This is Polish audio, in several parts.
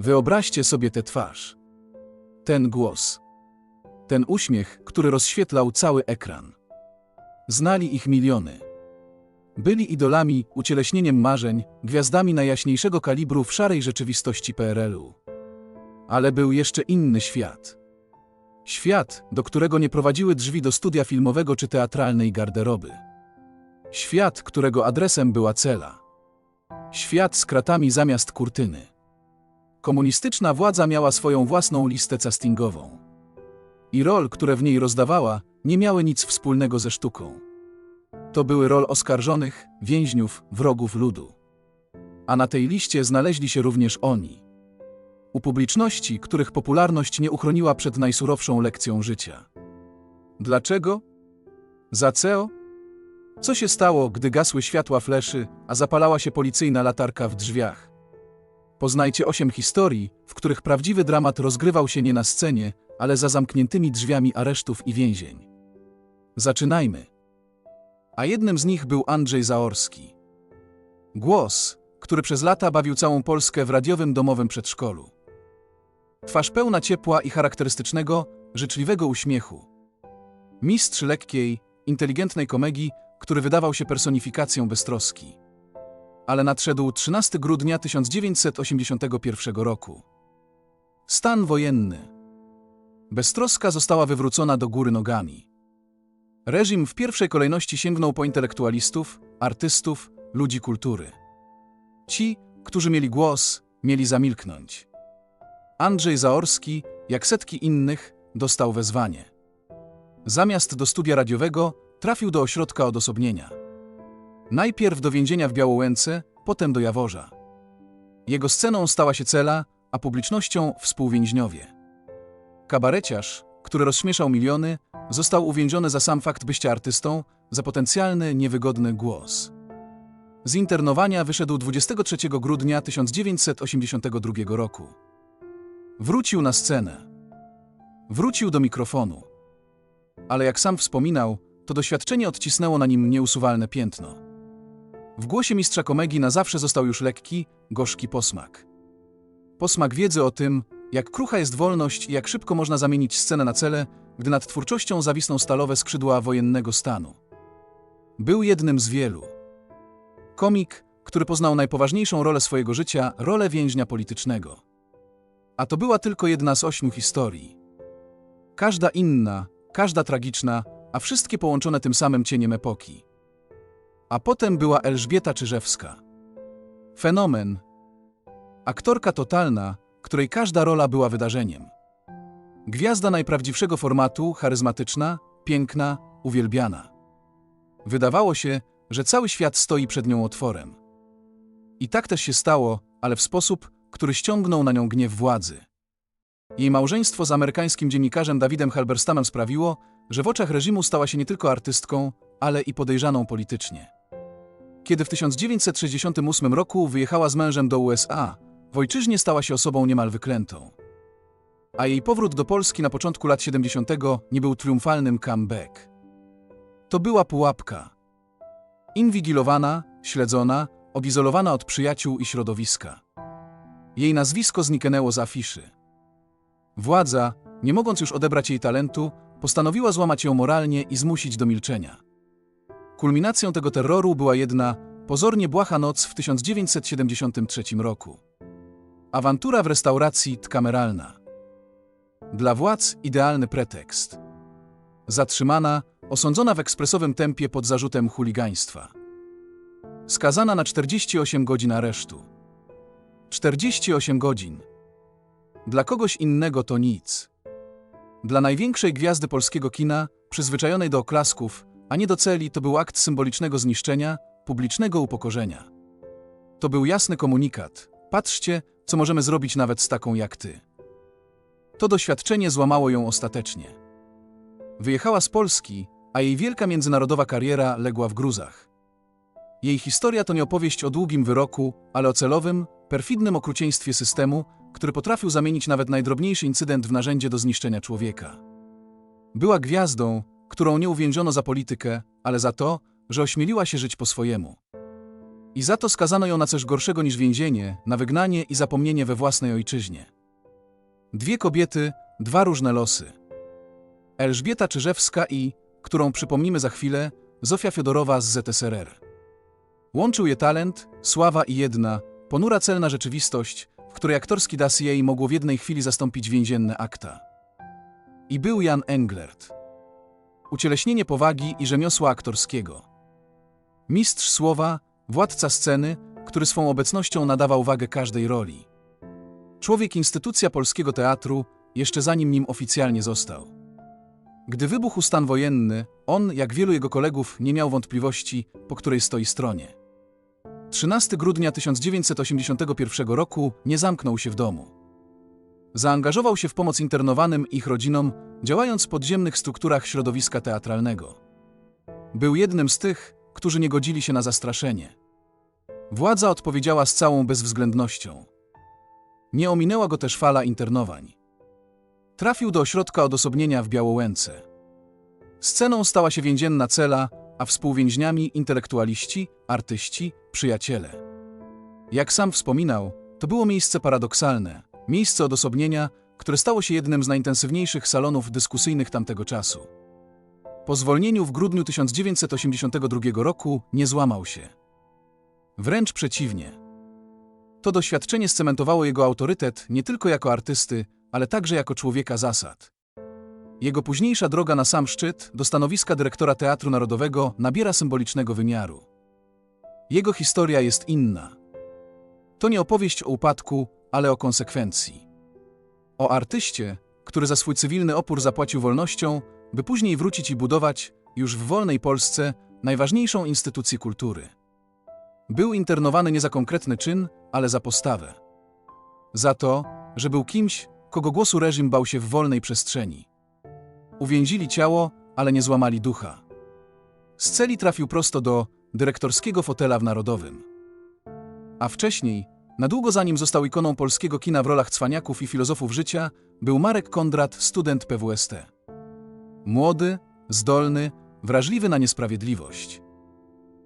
Wyobraźcie sobie tę twarz. Ten głos. Ten uśmiech, który rozświetlał cały ekran. Znali ich miliony. Byli idolami, ucieleśnieniem marzeń, gwiazdami najjaśniejszego kalibru w szarej rzeczywistości PRL-u. Ale był jeszcze inny świat. Świat, do którego nie prowadziły drzwi do studia filmowego czy teatralnej garderoby. Świat, którego adresem była cela. Świat z kratami zamiast kurtyny. Komunistyczna władza miała swoją własną listę castingową. I rol, które w niej rozdawała, nie miały nic wspólnego ze sztuką. To były rol oskarżonych, więźniów, wrogów ludu. A na tej liście znaleźli się również oni. U publiczności, których popularność nie uchroniła przed najsurowszą lekcją życia. Dlaczego? Za CEO? Co się stało, gdy gasły światła fleszy, a zapalała się policyjna latarka w drzwiach? Poznajcie osiem historii, w których prawdziwy dramat rozgrywał się nie na scenie, ale za zamkniętymi drzwiami aresztów i więzień. Zaczynajmy. A jednym z nich był Andrzej Zaorski. Głos, który przez lata bawił całą Polskę w radiowym domowym przedszkolu. Twarz pełna ciepła i charakterystycznego, życzliwego uśmiechu. Mistrz lekkiej, inteligentnej komedii, który wydawał się personifikacją beztroski. Ale nadszedł 13 grudnia 1981 roku. Stan wojenny. Beztroska została wywrócona do góry nogami. Reżim w pierwszej kolejności sięgnął po intelektualistów, artystów, ludzi kultury. Ci, którzy mieli głos, mieli zamilknąć. Andrzej Zaorski, jak setki innych, dostał wezwanie. Zamiast do studia radiowego, trafił do ośrodka odosobnienia. Najpierw do więzienia w Białołęce, potem do Jaworza. Jego sceną stała się cela, a publicznością współwięźniowie. Kabareciarz, który rozśmieszał miliony, został uwięziony za sam fakt bycia artystą, za potencjalny, niewygodny głos. Z internowania wyszedł 23 grudnia 1982 roku. Wrócił na scenę. Wrócił do mikrofonu. Ale jak sam wspominał, to doświadczenie odcisnęło na nim nieusuwalne piętno. W głosie mistrza komegii na zawsze został już lekki, gorzki posmak. Posmak wiedzy o tym, jak krucha jest wolność i jak szybko można zamienić scenę na cele, gdy nad twórczością zawisną stalowe skrzydła wojennego stanu. Był jednym z wielu. Komik, który poznał najpoważniejszą rolę swojego życia, rolę więźnia politycznego. A to była tylko jedna z ośmiu historii. Każda inna, każda tragiczna, a wszystkie połączone tym samym cieniem epoki. A potem była Elżbieta Czyżewska. Fenomen. Aktorka totalna, której każda rola była wydarzeniem. Gwiazda najprawdziwszego formatu, charyzmatyczna, piękna, uwielbiana. Wydawało się, że cały świat stoi przed nią otworem. I tak też się stało, ale w sposób, który ściągnął na nią gniew władzy. Jej małżeństwo z amerykańskim dziennikarzem Davidem Halberstamem sprawiło, że w oczach reżimu stała się nie tylko artystką, ale i podejrzaną politycznie. Kiedy w 1968 roku wyjechała z mężem do USA, w ojczyźnie stała się osobą niemal wyklętą. A jej powrót do Polski na początku lat 70. nie był triumfalnym comeback. To była pułapka. Inwigilowana, śledzona, odizolowana od przyjaciół i środowiska. Jej nazwisko zniknęło z afiszy. Władza, nie mogąc już odebrać jej talentu, postanowiła złamać ją moralnie i zmusić do milczenia. Kulminacją tego terroru była jedna, pozornie błaha noc w 1973 roku. Awantura w restauracji kameralna. Dla władz idealny pretekst. Zatrzymana, osądzona w ekspresowym tempie pod zarzutem chuligaństwa. Skazana na 48 godzin aresztu. 48 godzin. Dla kogoś innego to nic. Dla największej gwiazdy polskiego kina, przyzwyczajonej do oklasków, a nie do celi, to był akt symbolicznego zniszczenia, publicznego upokorzenia. To był jasny komunikat. Patrzcie, co możemy zrobić nawet z taką jak ty. To doświadczenie złamało ją ostatecznie. Wyjechała z Polski, a jej wielka międzynarodowa kariera legła w gruzach. Jej historia to nie opowieść o długim wyroku, ale o celowym, perfidnym okrucieństwie systemu, który potrafił zamienić nawet najdrobniejszy incydent w narzędzie do zniszczenia człowieka. Była gwiazdą, którą nie uwięziono za politykę, ale za to, że ośmieliła się żyć po swojemu. I za to skazano ją na coś gorszego niż więzienie, na wygnanie i zapomnienie we własnej ojczyźnie. Dwie kobiety, dwa różne losy. Elżbieta Czyżewska i, którą przypomnimy za chwilę, Zofia Fiodorowa z ZSRR. Łączył je talent, sława i jedna, ponura celna rzeczywistość, w której aktorski dossier mogło w jednej chwili zastąpić więzienne akta. I był Jan Englert. Ucieleśnienie powagi i rzemiosła aktorskiego. Mistrz słowa, władca sceny, który swą obecnością nadawał wagę każdej roli. Człowiek instytucja polskiego teatru, jeszcze zanim nim oficjalnie został. Gdy wybuchł stan wojenny, on, jak wielu jego kolegów, nie miał wątpliwości, po której stoi stronie. 13 grudnia 1981 roku nie zamknął się w domu. Zaangażował się w pomoc internowanym ich rodzinom, działając w podziemnych strukturach środowiska teatralnego. Był jednym z tych, którzy nie godzili się na zastraszenie. Władza odpowiedziała z całą bezwzględnością. Nie ominęła go też fala internowań. Trafił do ośrodka odosobnienia w Białołęce. Sceną stała się więzienna cela, a współwięźniami intelektualiści, artyści, przyjaciele. Jak sam wspominał, to było miejsce paradoksalne, miejsce odosobnienia, które stało się jednym z najintensywniejszych salonów dyskusyjnych tamtego czasu. Po zwolnieniu w grudniu 1982 roku nie złamał się. Wręcz przeciwnie. To doświadczenie scementowało jego autorytet nie tylko jako artysty, ale także jako człowieka zasad. Jego późniejsza droga na sam szczyt, do stanowiska dyrektora Teatru Narodowego, nabiera symbolicznego wymiaru. Jego historia jest inna. To nie opowieść o upadku, ale o konsekwencji. O artyście, który za swój cywilny opór zapłacił wolnością, by później wrócić i budować, już w wolnej Polsce, najważniejszą instytucję kultury. Był internowany nie za konkretny czyn, ale za postawę. Za to, że był kimś, kogo głosu reżim bał się w wolnej przestrzeni. Uwięzili ciało, ale nie złamali ducha. Z celi trafił prosto do dyrektorskiego fotela w Narodowym. A wcześniej, na długo zanim został ikoną polskiego kina w rolach cwaniaków i filozofów życia, był Marek Kondrat, student PWST. Młody, zdolny, wrażliwy na niesprawiedliwość.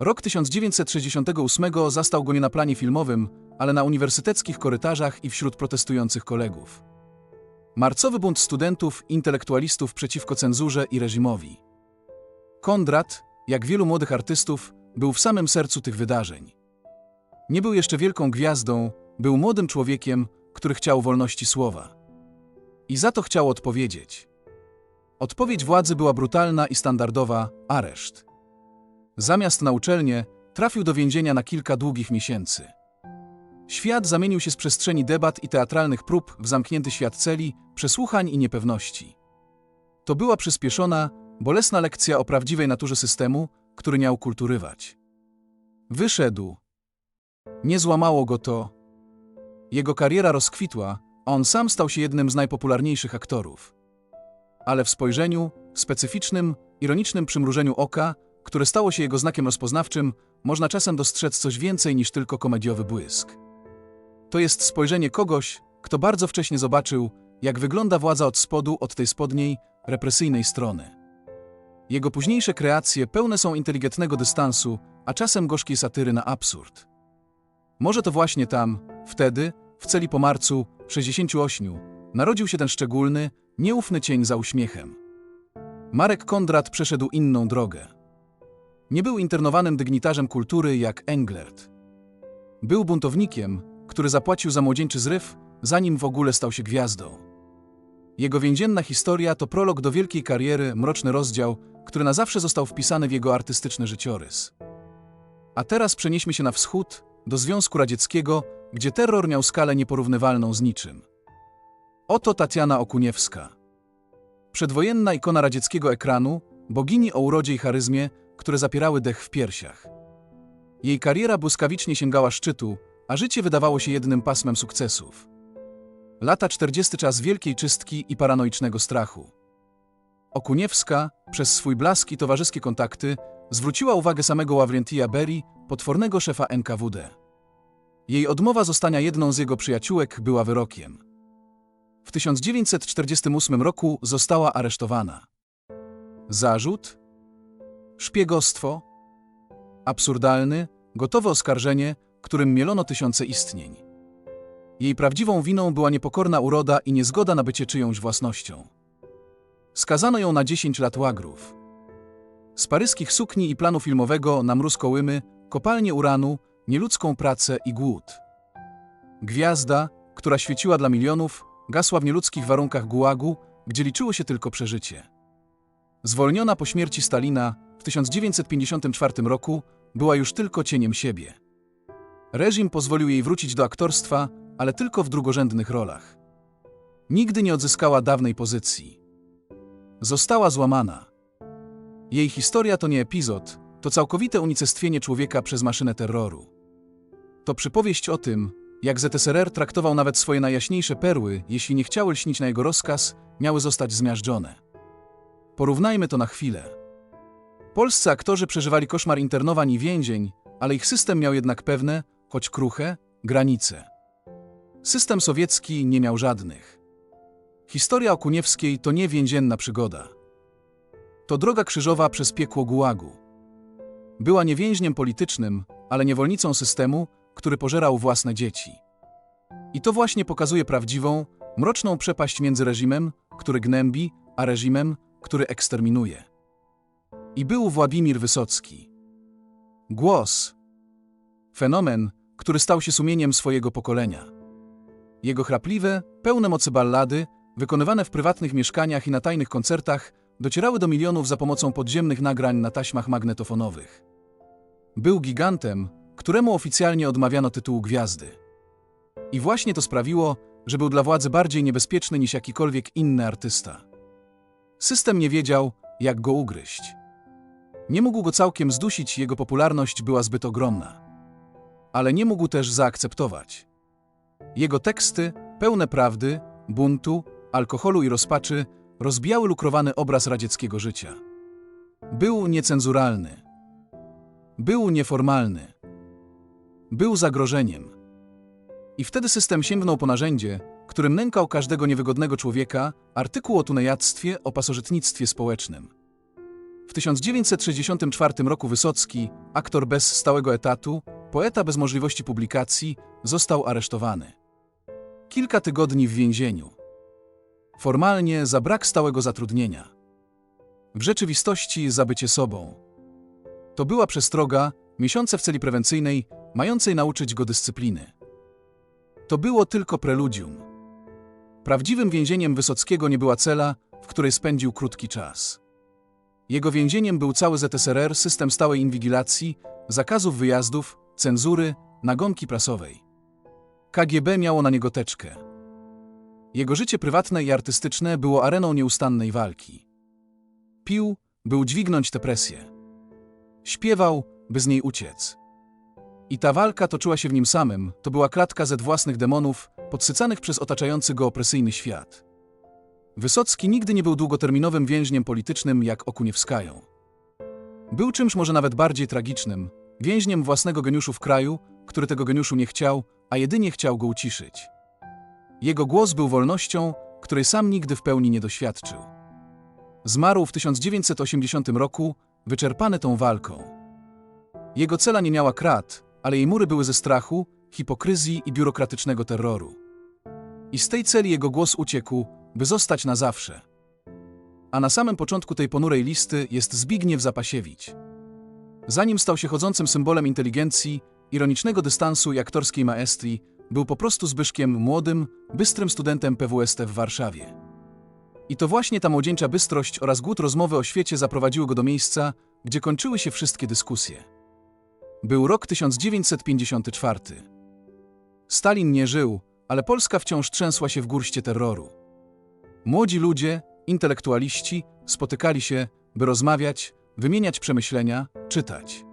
Rok 1968 zastał go nie na planie filmowym, ale na uniwersyteckich korytarzach i wśród protestujących kolegów. Marcowy bunt studentów, intelektualistów przeciwko cenzurze i reżimowi. Kondrat, jak wielu młodych artystów, był w samym sercu tych wydarzeń. Nie był jeszcze wielką gwiazdą, był młodym człowiekiem, który chciał wolności słowa. I za to chciał odpowiedzieć. Odpowiedź władzy była brutalna i standardowa areszt. Zamiast na uczelnię, trafił do więzienia na kilka długich miesięcy. Świat zamienił się z przestrzeni debat i teatralnych prób w zamknięty świat celi, przesłuchań i niepewności. To była przyspieszona, bolesna lekcja o prawdziwej naturze systemu, który miał kulturywać. Wyszedł. Nie złamało go to. Jego kariera rozkwitła, on sam stał się jednym z najpopularniejszych aktorów. Ale w spojrzeniu, specyficznym, ironicznym przymrużeniu oka, które stało się jego znakiem rozpoznawczym, można czasem dostrzec coś więcej niż tylko komediowy błysk. To jest spojrzenie kogoś, kto bardzo wcześnie zobaczył, jak wygląda władza od spodu, od tej spodniej, represyjnej strony. Jego późniejsze kreacje pełne są inteligentnego dystansu, a czasem gorzkiej satyry na absurd. Może to właśnie tam, wtedy, w celi po marcu, 68, narodził się ten szczególny, nieufny cień za uśmiechem. Marek Kondrat przeszedł inną drogę. Nie był internowanym dygnitarzem kultury jak Englert. Był buntownikiem, który zapłacił za młodzieńczy zryw, zanim w ogóle stał się gwiazdą. Jego więzienna historia to prolog do wielkiej kariery, mroczny rozdział, który na zawsze został wpisany w jego artystyczny życiorys. A teraz przenieśmy się na wschód, do Związku Radzieckiego, gdzie terror miał skalę nieporównywalną z niczym. Oto Tatiana Okuniewska. Przedwojenna ikona radzieckiego ekranu, bogini o urodzie i charyzmie, które zapierały dech w piersiach. Jej kariera błyskawicznie sięgała szczytu, a życie wydawało się jednym pasmem sukcesów. Lata 40 czas wielkiej czystki i paranoicznego strachu. Okuniewska, przez swój blask i towarzyskie kontakty, zwróciła uwagę samego Ławrentija Berry, potwornego szefa NKWD. Jej odmowa zostania jedną z jego przyjaciółek była wyrokiem. W 1948 roku została aresztowana. Zarzut? Szpiegostwo? Absurdalny, Gotowe oskarżenie, którym mielono tysiące istnień. Jej prawdziwą winą była niepokorna uroda i niezgoda na bycie czyjąś własnością. Skazano ją na 10 lat łagrów. Z paryskich sukni i planu filmowego na mróz kołymy, kopalnię uranu, nieludzką pracę i głód. Gwiazda, która świeciła dla milionów, gasła w nieludzkich warunkach gułagu, gdzie liczyło się tylko przeżycie. Zwolniona po śmierci Stalina w 1954 roku, była już tylko cieniem siebie. Reżim pozwolił jej wrócić do aktorstwa, ale tylko w drugorzędnych rolach. Nigdy nie odzyskała dawnej pozycji. Została złamana. Jej historia to nie epizod, to całkowite unicestwienie człowieka przez maszynę terroru. To przypowieść o tym, jak ZSRR traktował nawet swoje najjaśniejsze perły, jeśli nie chciały lśnić na jego rozkaz, miały zostać zmiażdżone. Porównajmy to na chwilę. Polscy aktorzy przeżywali koszmar internowań i więzień, ale ich system miał jednak pewne, choć kruche, granice. System sowiecki nie miał żadnych. Historia Okuniewskiej to nie więzienna przygoda. To droga krzyżowa przez piekło gułagu. Była nie więźniem politycznym, ale niewolnicą systemu, który pożerał własne dzieci. I to właśnie pokazuje prawdziwą, mroczną przepaść między reżimem, który gnębi, a reżimem, który eksterminuje. I był Władimir Wysocki. Głos. Fenomen, który stał się sumieniem swojego pokolenia. Jego chrapliwe, pełne mocy ballady, wykonywane w prywatnych mieszkaniach i na tajnych koncertach, docierały do milionów za pomocą podziemnych nagrań na taśmach magnetofonowych. Był gigantem, któremu oficjalnie odmawiano tytułu gwiazdy. I właśnie to sprawiło, że był dla władzy bardziej niebezpieczny niż jakikolwiek inny artysta. System nie wiedział, jak go ugryźć. Nie mógł go całkiem zdusić, jego popularność była zbyt ogromna. Ale nie mógł też zaakceptować. Jego teksty, pełne prawdy, buntu, alkoholu i rozpaczy, rozbijały lukrowany obraz radzieckiego życia. Był niecenzuralny. Był nieformalny. Był zagrożeniem. I wtedy system sięgnął po narzędzie, którym nękał każdego niewygodnego człowieka, artykuł o tunejactwie, o pasożytnictwie społecznym. W 1964 roku Wysocki, aktor bez stałego etatu, poeta bez możliwości publikacji, został aresztowany. Kilka tygodni w więzieniu. Formalnie za brak stałego zatrudnienia. W rzeczywistości za bycie sobą. To była przestroga, miesiące w celi prewencyjnej, mającej nauczyć go dyscypliny. To było tylko preludium. Prawdziwym więzieniem Wysockiego nie była cela, w której spędził krótki czas. Jego więzieniem był cały ZSRR, system stałej inwigilacji, zakazów wyjazdów, cenzury, nagonki prasowej. KGB miało na niego teczkę. Jego życie prywatne i artystyczne było areną nieustannej walki. Pił, by udźwignąć tę presję. Śpiewał, by z niej uciec. I ta walka toczyła się w nim samym, to była klatka ze własnych demonów, podsycanych przez otaczający go opresyjny świat. Wysocki nigdy nie był długoterminowym więźniem politycznym jak Okuniewskają. Był czymś może nawet bardziej tragicznym, więźniem własnego geniuszu w kraju, który tego geniuszu nie chciał, a jedynie chciał go uciszyć. Jego głos był wolnością, której sam nigdy w pełni nie doświadczył. Zmarł w 1980 roku, wyczerpany tą walką. Jego cela nie miała krat, ale jej mury były ze strachu, hipokryzji i biurokratycznego terroru. I z tej celi jego głos uciekł, by zostać na zawsze. A na samym początku tej ponurej listy jest Zbigniew Zapasiewicz. Zanim stał się chodzącym symbolem inteligencji, ironicznego dystansu i aktorskiej maestrii, był po prostu Zbyszkiem młodym, bystrym studentem PWST w Warszawie. I to właśnie ta młodzieńcza bystrość oraz głód rozmowy o świecie zaprowadziły go do miejsca, gdzie kończyły się wszystkie dyskusje. Był rok 1954. Stalin nie żył, ale Polska wciąż trzęsła się w górście terroru. Młodzi ludzie, intelektualiści, spotykali się, by rozmawiać, wymieniać przemyślenia, czytać.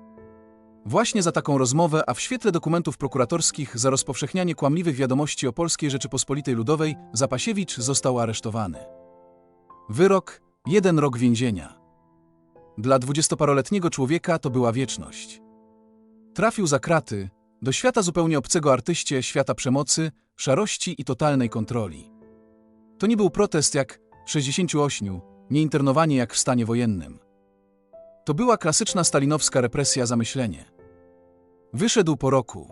Właśnie za taką rozmowę, a w świetle dokumentów prokuratorskich za rozpowszechnianie kłamliwych wiadomości o Polskiej Rzeczypospolitej Ludowej, Zapasiewicz został aresztowany. Wyrok jeden rok więzienia. Dla dwudziestoparoletniego człowieka to była wieczność. Trafił za kraty, do świata zupełnie obcego artyście, świata przemocy, szarości i totalnej kontroli. To nie był protest jak w 68, nie internowanie jak w stanie wojennym. To była klasyczna stalinowska represja za myślenie. Wyszedł po roku.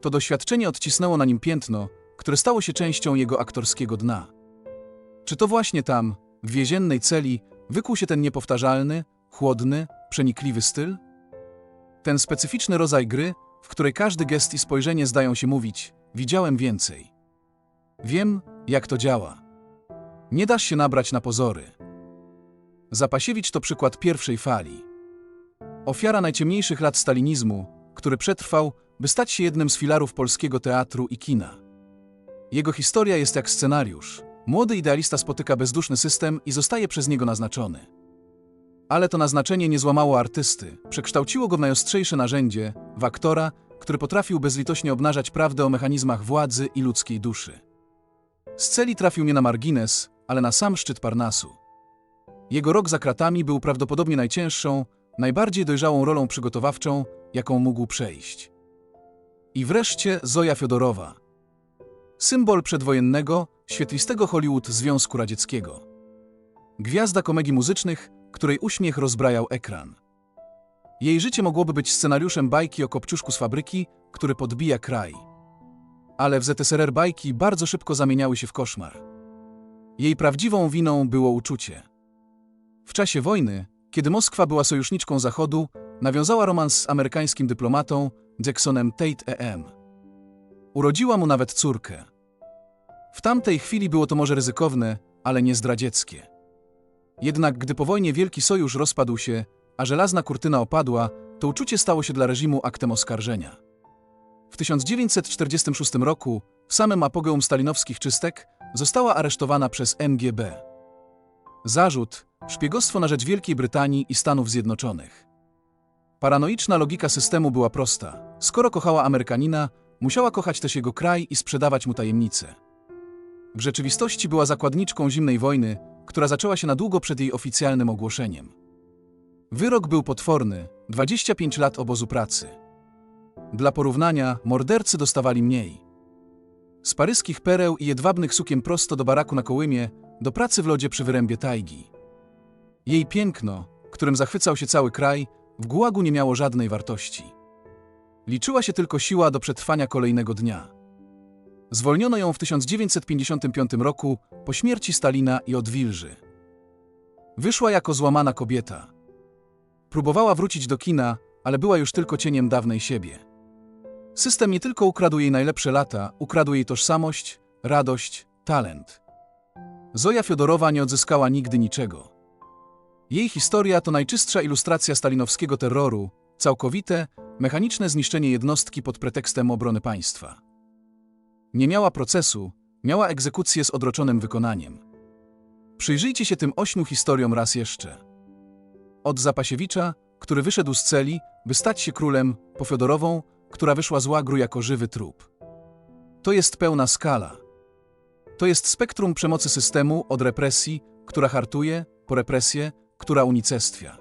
To doświadczenie odcisnęło na nim piętno, które stało się częścią jego aktorskiego dna. Czy to właśnie tam, w więziennej celi, wykuł się ten niepowtarzalny, chłodny, przenikliwy styl? Ten specyficzny rodzaj gry, w której każdy gest i spojrzenie zdają się mówić: Widziałem więcej. Wiem, jak to działa. Nie dasz się nabrać na pozory. Zapasiewicz to przykład pierwszej fali. Ofiara najciemniejszych lat stalinizmu, który przetrwał, by stać się jednym z filarów polskiego teatru i kina. Jego historia jest jak scenariusz. Młody idealista spotyka bezduszny system i zostaje przez niego naznaczony. Ale to naznaczenie nie złamało artysty, przekształciło go w najostrzejsze narzędzie, w aktora, który potrafił bezlitośnie obnażać prawdę o mechanizmach władzy i ludzkiej duszy. Z celi trafił nie na margines, ale na sam szczyt Parnasu. Jego rok za kratami był prawdopodobnie najcięższą, najbardziej dojrzałą rolą przygotowawczą, jaką mógł przejść. I wreszcie Zoja Fiodorowa. Symbol przedwojennego, świetlistego Hollywood Związku Radzieckiego. Gwiazda komedii muzycznych, której uśmiech rozbrajał ekran. Jej życie mogłoby być scenariuszem bajki o kopciuszku z fabryki, który podbija kraj. Ale w ZSRR bajki bardzo szybko zamieniały się w koszmar. Jej prawdziwą winą było uczucie. W czasie wojny, kiedy Moskwa była sojuszniczką Zachodu, nawiązała romans z amerykańskim dyplomatą Jacksonem Tate E.M. Urodziła mu nawet córkę. W tamtej chwili było to może ryzykowne, ale nie zdradzieckie. Jednak gdy po wojnie Wielki Sojusz rozpadł się, a żelazna kurtyna opadła, to uczucie stało się dla reżimu aktem oskarżenia. W 1946 roku, w samym apogeum stalinowskich czystek, została aresztowana przez MGB. Zarzut szpiegostwo na rzecz Wielkiej Brytanii i Stanów Zjednoczonych. Paranoiczna logika systemu była prosta. Skoro kochała Amerykanina, musiała kochać też jego kraj i sprzedawać mu tajemnice. W rzeczywistości była zakładniczką zimnej wojny, która zaczęła się na długo przed jej oficjalnym ogłoszeniem. Wyrok był potworny 25 lat obozu pracy. Dla porównania, mordercy dostawali mniej. Z paryskich pereł i jedwabnych sukien prosto do baraku na Kołymie, do pracy w lodzie przy wyrębie tajgi. Jej piękno, którym zachwycał się cały kraj, w gułagu nie miało żadnej wartości. Liczyła się tylko siła do przetrwania kolejnego dnia. Zwolniono ją w 1955 roku po śmierci Stalina i odwilży. Wyszła jako złamana kobieta. Próbowała wrócić do kina, ale była już tylko cieniem dawnej siebie. System nie tylko ukradł jej najlepsze lata, ukradł jej tożsamość, radość, talent. Zoja Fiodorowa nie odzyskała nigdy niczego. Jej historia to najczystsza ilustracja stalinowskiego terroru, całkowite, mechaniczne zniszczenie jednostki pod pretekstem obrony państwa. Nie miała procesu, miała egzekucję z odroczonym wykonaniem. Przyjrzyjcie się tym ośmiu historiom raz jeszcze. Od Zapasiewicza, który wyszedł z celi, by stać się królem, po Fiodorową, która wyszła z łagru jako żywy trup. To jest pełna skala. To jest spektrum przemocy systemu od represji, która hartuje, po represję, która unicestwia.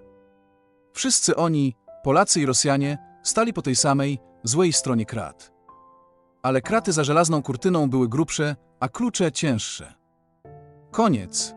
Wszyscy oni, Polacy i Rosjanie, stali po tej samej, złej stronie krat. Ale kraty za żelazną kurtyną były grubsze, a klucze cięższe. Koniec,